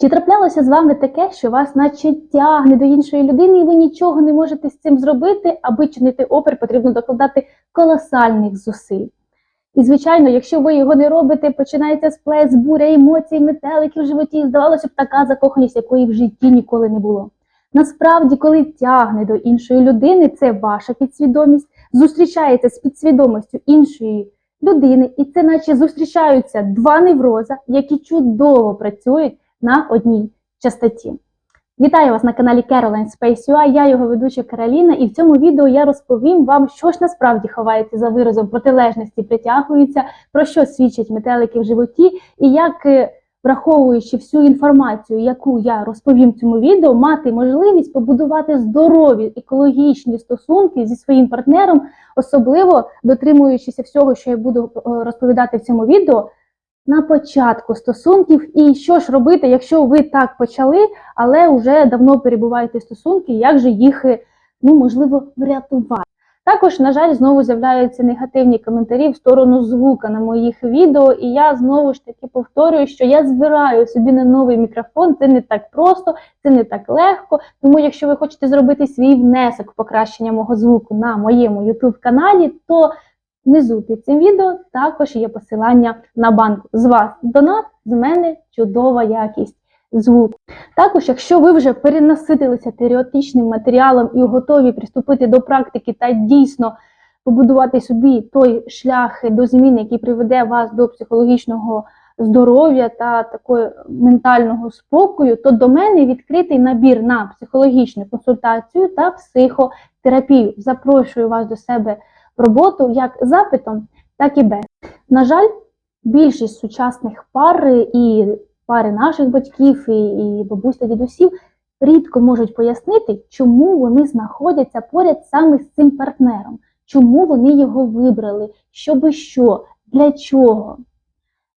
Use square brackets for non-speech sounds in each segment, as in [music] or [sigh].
Чи траплялося з вами таке, що вас наче тягне до іншої людини, і ви нічого не можете з цим зробити, аби чинити опір, потрібно докладати колосальних зусиль. І, звичайно, якщо ви його не робите, починається сплес, буря емоцій, метелики в животі, і здавалося б, така закоханість, якої в житті ніколи не було. Насправді, коли тягне до іншої людини, це ваша підсвідомість, зустрічається з підсвідомістю іншої людини, і це наче зустрічаються два невроза, які чудово працюють на одній частоті. Вітаю вас на каналі Caroline Space UI, я його ведуча Кароліна, і в цьому відео я розповім вам, що ж насправді ховається за виразом протилежності притягуються, про що свідчать метелики в животі, і як, е, враховуючи всю інформацію, яку я розповім в цьому відео, мати можливість побудувати здорові екологічні стосунки зі своїм партнером, особливо дотримуючися всього, що я буду е, розповідати в цьому відео. На початку стосунків, і що ж робити, якщо ви так почали, але вже давно перебуваєте стосунки, як же їх е, ну можливо врятувати? Також, на жаль, знову з'являються негативні коментарі в сторону звука на моїх відео, і я знову ж таки повторюю, що я збираю собі на новий мікрофон. Це не так просто, це не так легко. Тому, якщо ви хочете зробити свій внесок в покращення мого звуку на моєму YouTube каналі, то Внизу під цим відео також є посилання на банк. З вас донат, з мене чудова якість звуку. Також, якщо ви вже перенаситилися теоретичним матеріалом і готові приступити до практики та дійсно побудувати собі той шлях до змін, який приведе вас до психологічного здоров'я та такого ментального спокою, то до мене відкритий набір на психологічну консультацію та психотерапію. Запрошую вас до себе роботу як запитом, так і без. На жаль, більшість сучасних пар і пари наших батьків, і, і бабусь та дідусів рідко можуть пояснити, чому вони знаходяться поряд саме з цим партнером, чому вони його вибрали, щоби що, для чого.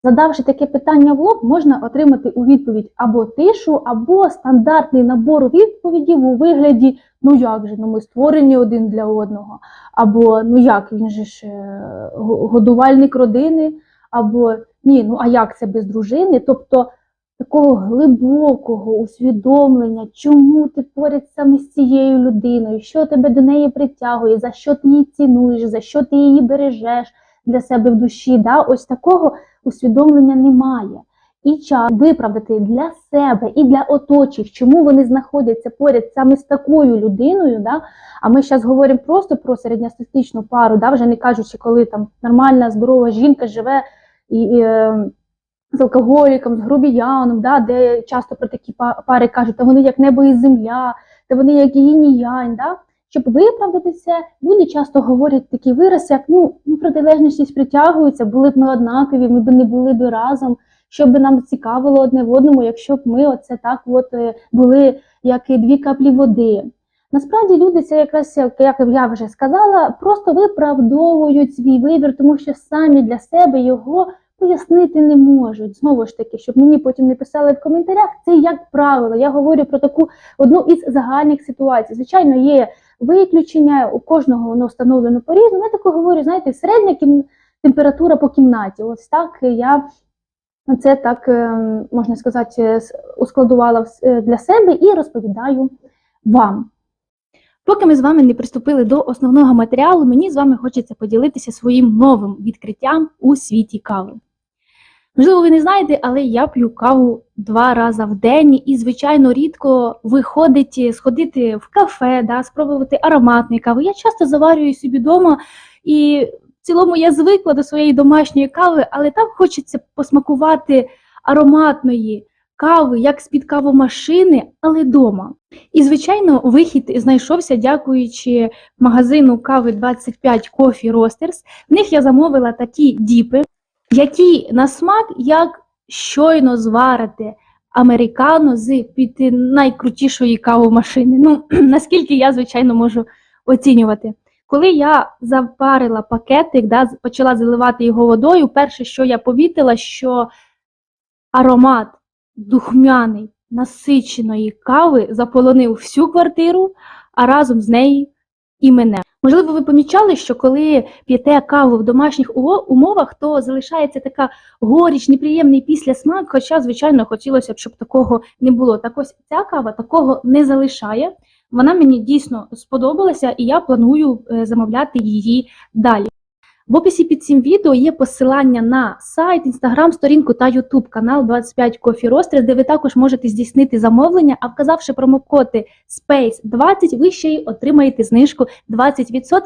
Задавши таке питання в лоб, можна отримати у відповідь або тишу, або стандартний набор відповідей у вигляді ну як же, ну ми створені один для одного, або ну як, він же ж е, годувальник родини, або ні, ну а як це без дружини? Тобто такого глибокого усвідомлення, чому ти поряд саме з цією людиною, що тебе до неї притягує, за що ти її цінуєш, за що ти її бережеш для себе в душі. Да? Ось такого усвідомлення немає. І час виправдати для себе і для оточих, чому вони знаходяться поряд саме з такою людиною. Да? А ми зараз говоримо просто про середньостатистичну пару, да? вже не кажучи, коли там нормальна, здорова жінка живе і, і е, з алкоголіком, з грубіяном, да? де часто про такі пари кажуть, та вони як небо і земля, та вони як її янь. Да? Щоб виправдатися, люди часто говорять такі вираз, як ну, ну протилежності притягуються, були б ми однакові, ми б не були б разом що би нам цікавило одне в одному, якщо б ми оце так от е, були як і дві каплі води. Насправді люди це якраз, як я вже сказала, просто виправдовують свій вибір, тому що самі для себе його пояснити не можуть. Знову ж таки, щоб мені потім не писали в коментарях, це як правило. Я говорю про таку одну із загальних ситуацій. Звичайно, є виключення, у кожного воно встановлено по-різному. Я таку говорю, знаєте, середня кім... температура по кімнаті. Ось так я це так е, можна сказати, ускладувала е, для себе і розповідаю вам. Поки ми з вами не приступили до основного матеріалу, мені з вами хочеться поділитися своїм новим відкриттям у світі кави. Можливо, ви не знаєте, але я п'ю каву два рази в день і, звичайно, рідко виходить сходити в кафе, да, спробувати ароматний кави. Я часто заварюю собі вдома і в цілому я звикла до своєї домашньої кави, але там хочеться посмакувати ароматної кави, як з-під кавомашини, але вдома. І, звичайно, вихід знайшовся, дякуючи магазину кави 25 Coffee Roasters. В них я замовила такі діпи, які на смак як щойно зварити американо з під найкрутішої кавомашини. Ну, [clears throat] наскільки я, звичайно, можу оцінювати. Коли я запарила пакетик, да, почала заливати його водою, перше, що я помітила, що аромат духмяний насиченої кави заполонив всю квартиру, а разом з нею і мене. Можливо, ви помічали, що коли п'єте каву в домашніх умовах, то залишається така горіч, неприємний післясмак, хоча, звичайно, хотілося б, щоб такого не було. Так ось ця кава такого не залишає. Вона мені дійсно сподобалася, і я планую е, замовляти її далі. В описі під цим відео є посилання на сайт, інстаграм, сторінку та ютуб канал 25 Coffee Roasters, де ви також можете здійснити замовлення, а вказавши промокоди SPACE20, ви ще й отримаєте знижку 20%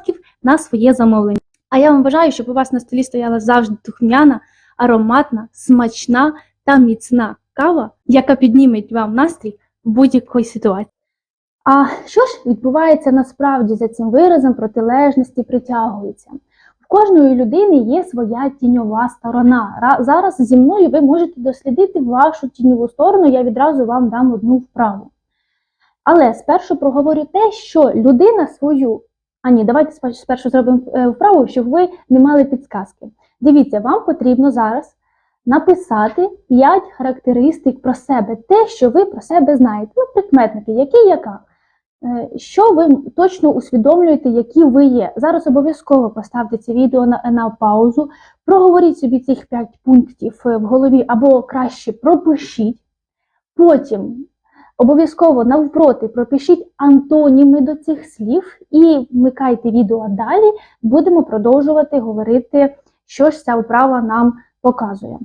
на своє замовлення. А я вам бажаю, щоб у вас на столі стояла завжди духмяна, ароматна, смачна та міцна кава, яка підніме вам настрій в будь-якій ситуації. А що ж відбувається насправді за цим виразом протилежності притягуються? В кожної людини є своя тіньова сторона. Зараз зі мною ви можете дослідити вашу тіньову сторону, я відразу вам дам одну вправу. Але спершу проговорю те, що людина свою. А ні, давайте спершу зробимо е, вправу, щоб ви не мали підсказки. Дивіться, вам потрібно зараз написати 5 характеристик про себе, те, що ви про себе знаєте. Ну, прикметники, які яка. Е, Що ви точно усвідомлюєте, які ви є? Зараз обов'язково поставте це відео на, на паузу, проговоріть собі цих 5 пунктів е, в голові, або краще пропишіть. Потім обов'язково навпроти пропишіть антоніми до цих слів і вмикайте відео далі. Будемо продовжувати говорити, що ж ця вправа нам показує.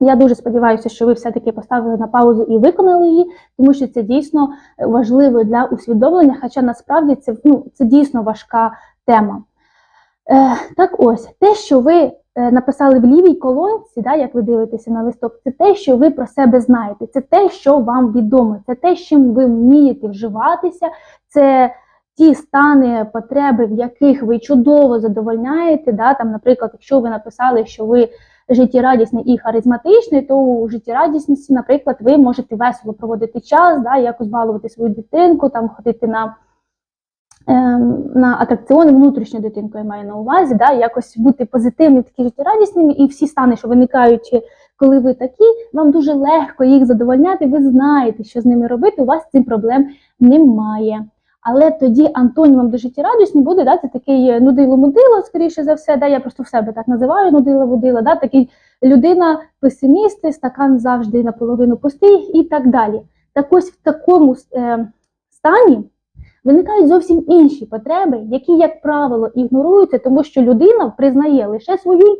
Я дуже сподіваюся, що ви все-таки поставили на паузу і виконали її, тому що це дійсно важливо для усвідомлення, хоча насправді це, ну, це дійсно важка тема. Е, так ось, те, що ви е, написали в лівій колонці, да, як ви дивитеся на листок, це те, що ви про себе знаєте, це те, що вам відомо, це те, чим ви вмієте вживатися, це ті стани, потреби, в яких ви чудово задовольняєте. Да, там, наприклад, якщо ви написали, що ви життєрадісний і харизматичний, то у життєрадісності, наприклад, ви можете весело проводити час, да, якось балувати свою дитинку, там ходити на, ем, на атракціони, внутрішню дитинку я маю на увазі, да, якось бути позитивним, такі життєрадісними, і всі стани, що виникають, коли ви такі, вам дуже легко їх задовольняти, ви знаєте, що з ними робити, у вас цим проблем немає. Але тоді антонімом до життєрадісні буде да, це такий нудило-мудило, скоріше за все, да, я просто в себе так називаю нудило-мудило, да, такий людина песиміст, стакан завжди наполовину пустий і так далі. Так ось в такому е, стані виникають зовсім інші потреби, які, як правило, ігноруються, тому що людина признає лише свою е,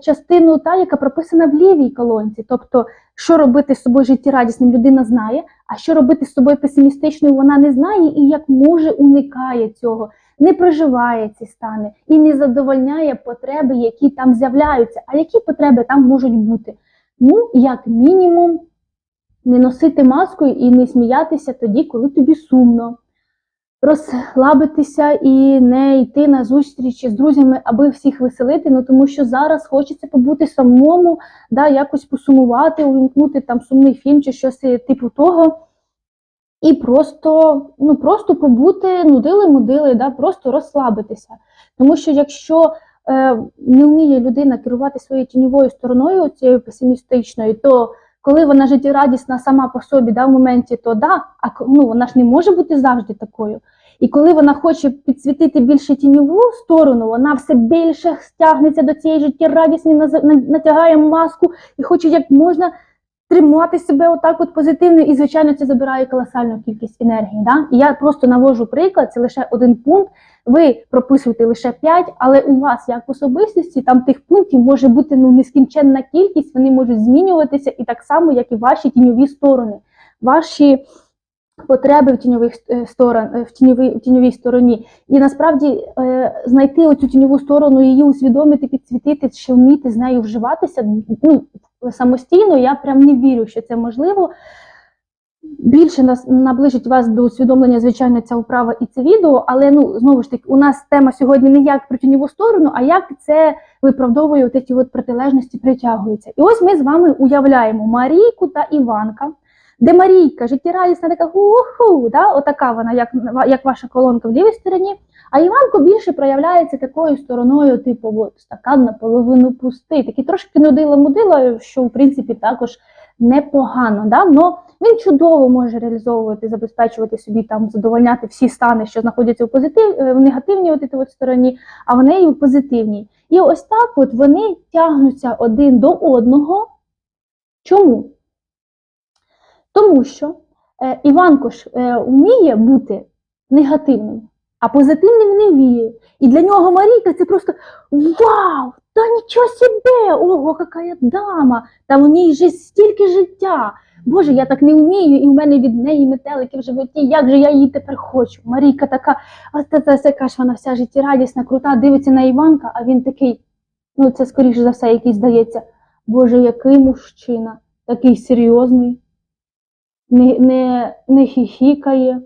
частину, та, яка прописана в лівій колонці. Тобто, що робити з собою життєрадісним, людина знає, а що робити з собою песимістичною, вона не знає і як може уникає цього, не проживає ці стани і не задовольняє потреби, які там з'являються. А які потреби там можуть бути? Ну, як мінімум, не носити маску і не сміятися тоді, коли тобі сумно. Розслабитися і не йти на зустрічі з друзями, аби всіх веселити. Ну тому що зараз хочеться побути самому, да, якось посумувати, увімкнути там сумний фільм чи щось типу того. І просто ну, просто побути нудили-мудили, да, просто розслабитися. Тому що якщо е, не вміє людина керувати своєю тіньовою стороною, цією песимістичною, то коли вона життєрадісна сама по собі да, в моменті, то да, а ну, вона ж не може бути завжди такою. І коли вона хоче підсвітити більше тіньову сторону, вона все більше стягнеться до цієї на- натягає маску і хоче як можна тримати себе отак от позитивно, і, звичайно, це забирає колосальну кількість енергії. Да? І я просто навожу приклад, це лише один пункт. Ви прописуєте лише 5, але у вас, як особистості, там тих пунктів може бути ну, нескінченна кількість, вони можуть змінюватися і так само, як і ваші тіньові сторони. Ваші потреби в тіньових е, сторон, е, в тіньовій, в тіньовій стороні. І насправді е, знайти оцю тіньову сторону, її усвідомити, підсвітити, ще вміти з нею вживатися ну, самостійно, я прям не вірю, що це можливо. Більше нас наближить вас до усвідомлення, звичайно, ця вправа і це відео, але ну знову ж таки, у нас тема сьогодні не як про тіньову сторону, а як це виправдовує от ці от протилежності, притягуються. І ось ми з вами уявляємо Марійку та Іванка, де Марійка життєрадісна, така ху-ху, да? отака вона, як, як ваша колонка в лівій стороні. А Іванко більше проявляється такою стороною, типу, от, стакан наполовину пустий, такий трошки нудила-мудила, що в принципі також непогано. Да? Но Він чудово може реалізовувати, забезпечувати собі там, задовольняти всі стани, що знаходяться в позитив, е, в негативній от, от стороні, а в неї в позитивній. І ось так от вони тягнуться один до одного. Чому? Тому що е, Іванко ж е, вміє бути негативним, а позитивним не вміє. І для нього Марійка це просто вау! Та нічого себе! Ого, яка дама! Та в ній же стільки життя. Боже, я так не вмію, і в мене від неї метелики в животі. Як же я її тепер хочу? Марійка така, а та та яка ж вона вся життєрадісна, крута, дивиться на Іванка, а він такий, ну це скоріше за все, якийсь здається. Боже, який мужчина, такий серйозний, не, не, не хіхікає,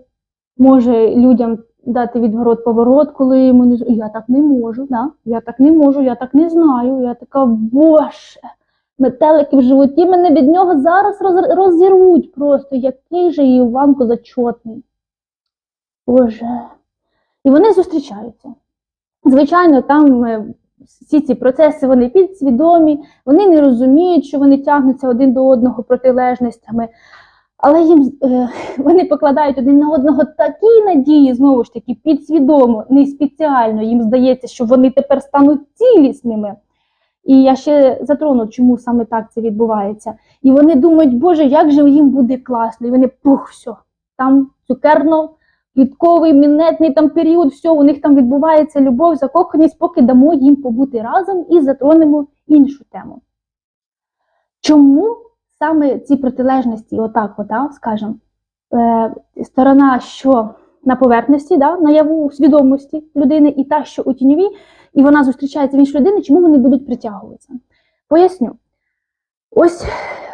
може людям дати відворот поворот, коли йому не я так не можу, да? я так не можу, я так не знаю. Я така, боже, метелики в животі мене від нього зараз роз, розірвуть просто, який же Іванко зачотний. Боже. І вони зустрічаються. Звичайно, там е, всі ці процеси вони підсвідомі, вони не розуміють, що вони тягнуться один до одного протилежностями. Але їм е, вони покладають один на одного такі надії, знову ж таки, підсвідомо, не спеціально. Їм здається, що вони тепер стануть цілісними. І я ще затрону, чому саме так це відбувається. І вони думають, Боже, як же їм буде класно. І вони пух, все, там цукерно, квітковий, мінетний там період, все, у них там відбувається любов, закоханість, поки дамо їм побути разом і затронемо іншу тему. Чому саме ці протилежності, отак, от, да, скажімо, е, сторона, що на поверхності, да, наяву свідомості людини, і та, що у тіньовій, і вона зустрічається в іншій людини, чому вони будуть притягуватися? Поясню. Ось,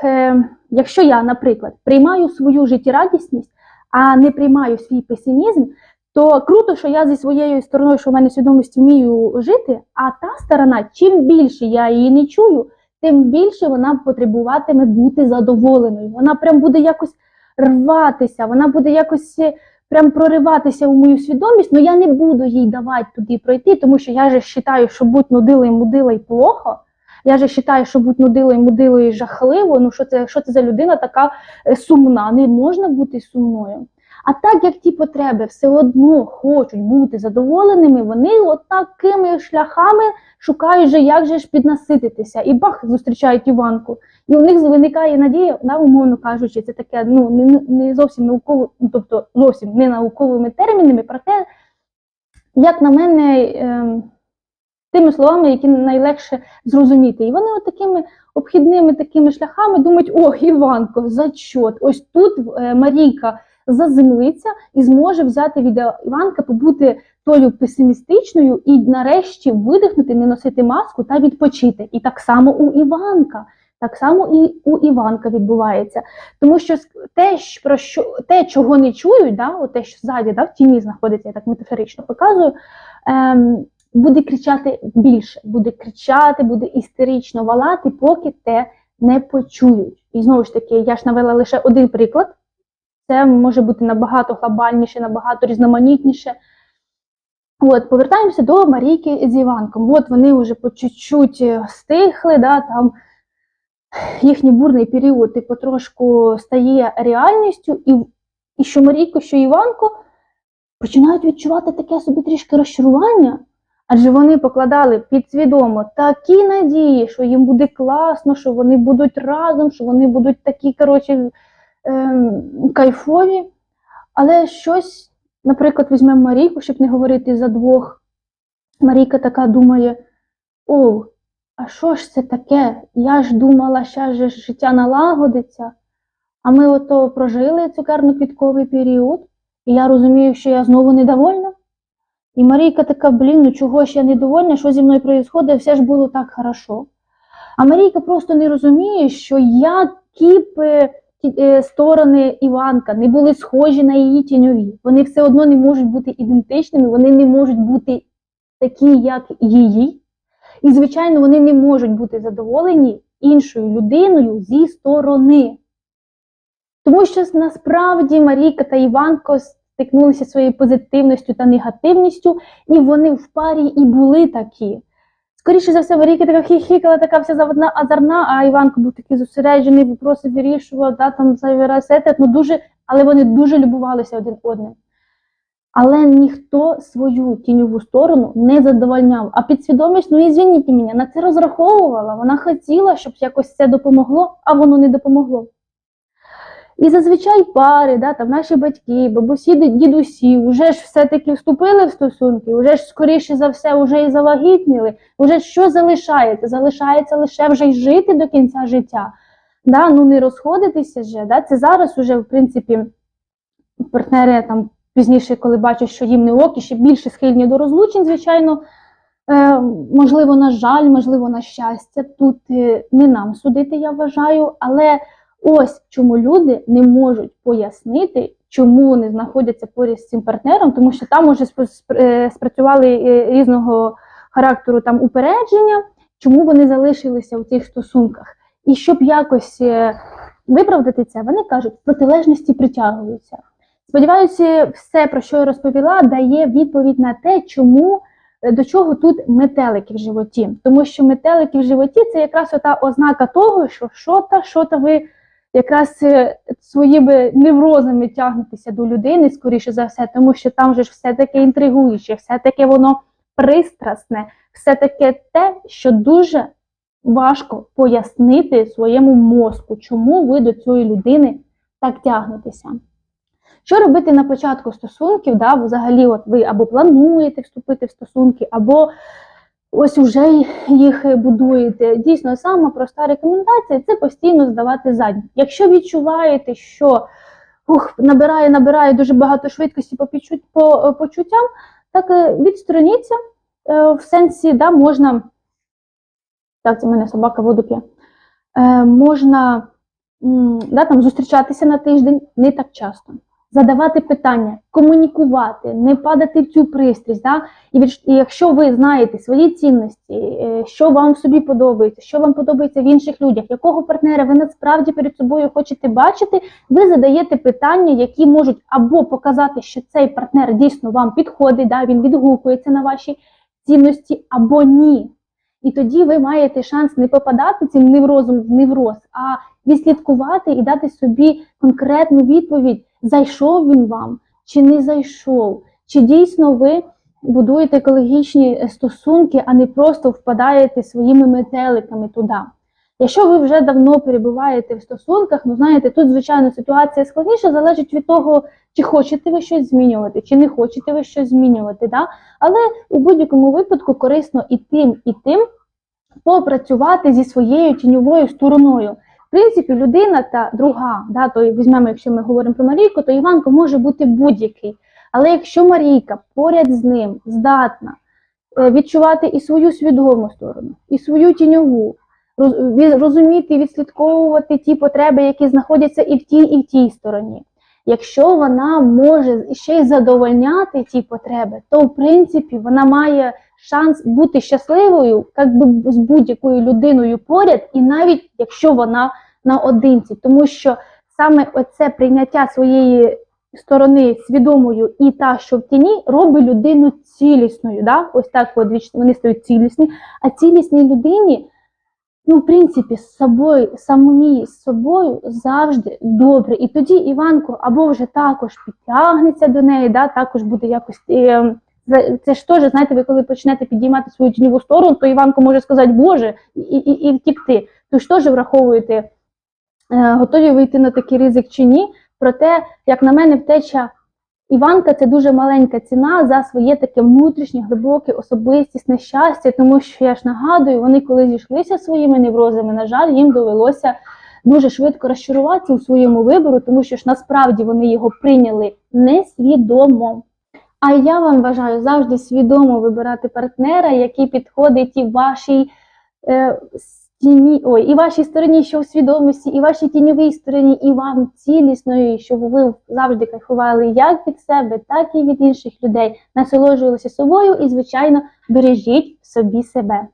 е, якщо я, наприклад, приймаю свою життєрадісність, а не приймаю свій песимізм, то круто, що я зі своєю стороною, що в мене свідомості вмію жити, а та сторона, чим більше я її не чую, тим більше вона потребуватиме бути задоволеною. Вона прям буде якось рватися, вона буде якось е, прям прориватися у мою свідомість, але я не буду їй давати туди пройти, тому що я же вважаю, що будь нудилою мудилою плохо. Я же вважаю, що будь нудилою мудилою жахливо. Ну що це, що це за людина така е, сумна? Не можна бути сумною. А так як ті потреби все одно хочуть бути задоволеними, вони от такими шляхами шукають, же, як же ж піднасититися. І бах, зустрічають Іванку. І у них виникає надія, на умовно кажучи, це таке ну не, не зовсім науково, ну, тобто зовсім не науковими термінами, проте, як на мене, ем, тими словами, які найлегше зрозуміти. І вони от обхідними такими шляхами думають: о, Іванко, зачот! Ось тут е, Марійка заземлиться і зможе взяти від Іванка побути тою песимістичною і нарешті видихнути, не носити маску та відпочити. І так само у Іванка. Так само і у Іванка відбувається. Тому що те, про що, те чого не чують, да, от те, що ззаді да, в тіні знаходиться, я так метафорично показую, ем, буде кричати більше, буде кричати, буде істерично валати, поки те не почують. І знову ж таки, я ж навела лише один приклад. Це може бути набагато глобальніше, набагато різноманітніше. От, повертаємося до Марійки з Іванком. От вони вже по чуть-чуть е, стихли, да, там їхній бурний період і потрошку стає реальністю, і, і що Марійко, що Іванко починають відчувати таке собі трішки розчарування, адже вони покладали підсвідомо такі надії, що їм буде класно, що вони будуть разом, що вони будуть такі, коротше, кайфові. Але щось, наприклад, візьмемо Марійку, щоб не говорити за двох. Марійка така думає: о, а що ж це таке? Я ж думала, що ж життя налагодиться. А ми ото прожили цукерно-квітковий період, і я розумію, що я знову недовольна. І Марійка така, блін, ну чого ж я недовольна, що зі мною відбувається, все ж було так хорошо. А Марійка просто не розуміє, що ті- е, сторони Іванка не були схожі на її тіньові. Вони все одно не можуть бути ідентичними, вони не можуть бути такі, як її. І, звичайно, вони не можуть бути задоволені іншою людиною зі сторони. Тому що насправді Марійка та Іванко стикнулися своєю позитивністю та негативністю, і вони в парі і були такі. Скоріше за все, Марійка така хіхікала, така вся заводна азарна, а Іванко був такий зосереджений, вопроси вирішував, да, там сети, ну дуже, але вони дуже любувалися один одним. Але ніхто свою тіньову сторону не задовольняв. А підсвідомість, ну і звініть мене, на це розраховувала. Вона хотіла, щоб якось це допомогло, а воно не допомогло. І зазвичай пари, да, там наші батьки, бабусі, дідусі, вже ж все-таки вступили в стосунки, вже ж скоріше за все вже і завагітніли, вже що залишається? Залишається лише вже й жити до кінця життя. Да, ну не розходитися вже. Да, це зараз уже, в принципі, партнери там пізніше, коли бачать, що їм не ок, і ще більше схильні до розлучень, звичайно. Е, можливо, на жаль, можливо, на щастя. Тут е, не нам судити, я вважаю, але ось чому люди не можуть пояснити, чому вони знаходяться поряд з цим партнером, тому що там уже е, спрацювали е, різного характеру там упередження, чому вони залишилися у цих стосунках. І щоб якось е, виправдати це, вони кажуть, протилежності притягуються. Сподіваюся, все, про що я розповіла, дає відповідь на те, чому до чого тут метелики в животі. Тому що метелики в животі це якраз ота ознака того, що що-то, що-то ви якраз е, своїми неврозами тягнетеся до людини, скоріше за все, тому що там же ж все таке інтригуюче, все таке воно пристрасне, все таке те, що дуже важко пояснити своєму мозку, чому ви до цієї людини так тягнетеся. Що робити на початку стосунків? Да, взагалі, от ви або плануєте вступити в стосунки, або ось уже їх будуєте. Дійсно, сама проста рекомендація це постійно здавати задню. Якщо відчуваєте, що ух, набирає, набирає дуже багато швидкості по, по е, почуттям, так е, відстороніться е, в сенсі, да, можна. Так, це в мене собака воду п'є. Можна да, там, зустрічатися на тиждень не так часто задавати питання, комунікувати, не падати в цю пристрість. Да? І, від, і якщо ви знаєте свої цінності, е, що вам в собі подобається, що вам подобається в інших людях, якого партнера ви насправді перед собою хочете бачити, ви задаєте питання, які можуть або показати, що цей партнер дійсно вам підходить, да? він відгукується на ваші цінності, або ні. І тоді ви маєте шанс не попадати цим неврозом в невроз, а відслідкувати і дати собі конкретну відповідь, зайшов він вам чи не зайшов, чи дійсно ви будуєте екологічні е, стосунки, а не просто впадаєте своїми метеликами туди. Якщо ви вже давно перебуваєте в стосунках, ну знаєте, тут, звичайно, ситуація складніша, залежить від того, чи хочете ви щось змінювати, чи не хочете ви щось змінювати. Да? Але у будь-якому випадку корисно і тим, і тим попрацювати зі своєю тіньовою стороною. В принципі, людина та друга, да, то візьмемо, якщо ми говоримо про Марійку, то Іванко може бути будь-який. Але якщо Марійка поряд з ним здатна е, відчувати і свою свідому сторону, і свою тіньову, розуміти відслідковувати ті потреби, які знаходяться і в тій, і в тій стороні. Якщо вона може ще й задовольняти ті потреби, то в принципі вона має шанс бути щасливою, як би з будь-якою людиною поряд, і навіть якщо вона наодинці, тому що саме оце прийняття своєї сторони свідомою і та, що в тіні, робить людину цілісною. Да? Ось так вони стають цілісні. А цілісній людині, ну, в принципі, з собою, самому з собою завжди добре. І тоді Іванко або вже також підтягнеться до неї, да? також буде якось. Е, за- це ж теж, знаєте, ви коли почнете підіймати свою тіньову сторону, то Іванко може сказати Боже і, і, і втікти. То ж теж враховуєте, е, готові вийти на такий ризик чи ні. Проте, як на мене, втеча Іванка це дуже маленька ціна за своє таке внутрішнє, глибоке, особистісне щастя, тому що я ж нагадую, вони коли зійшлися своїми неврозами, на жаль, їм довелося дуже швидко розчаруватися у своєму вибору, тому що ж насправді вони його прийняли несвідомо. А я вам бажаю завжди свідомо вибирати партнера, який підходить і вашій е, стіні, ой, і вашій стороні, що в свідомості, і вашій тіньовій стороні, і вам цілісної, щоб ви завжди кайфували як від себе, так і від інших людей, насолоджувалися собою і, звичайно, бережіть собі себе.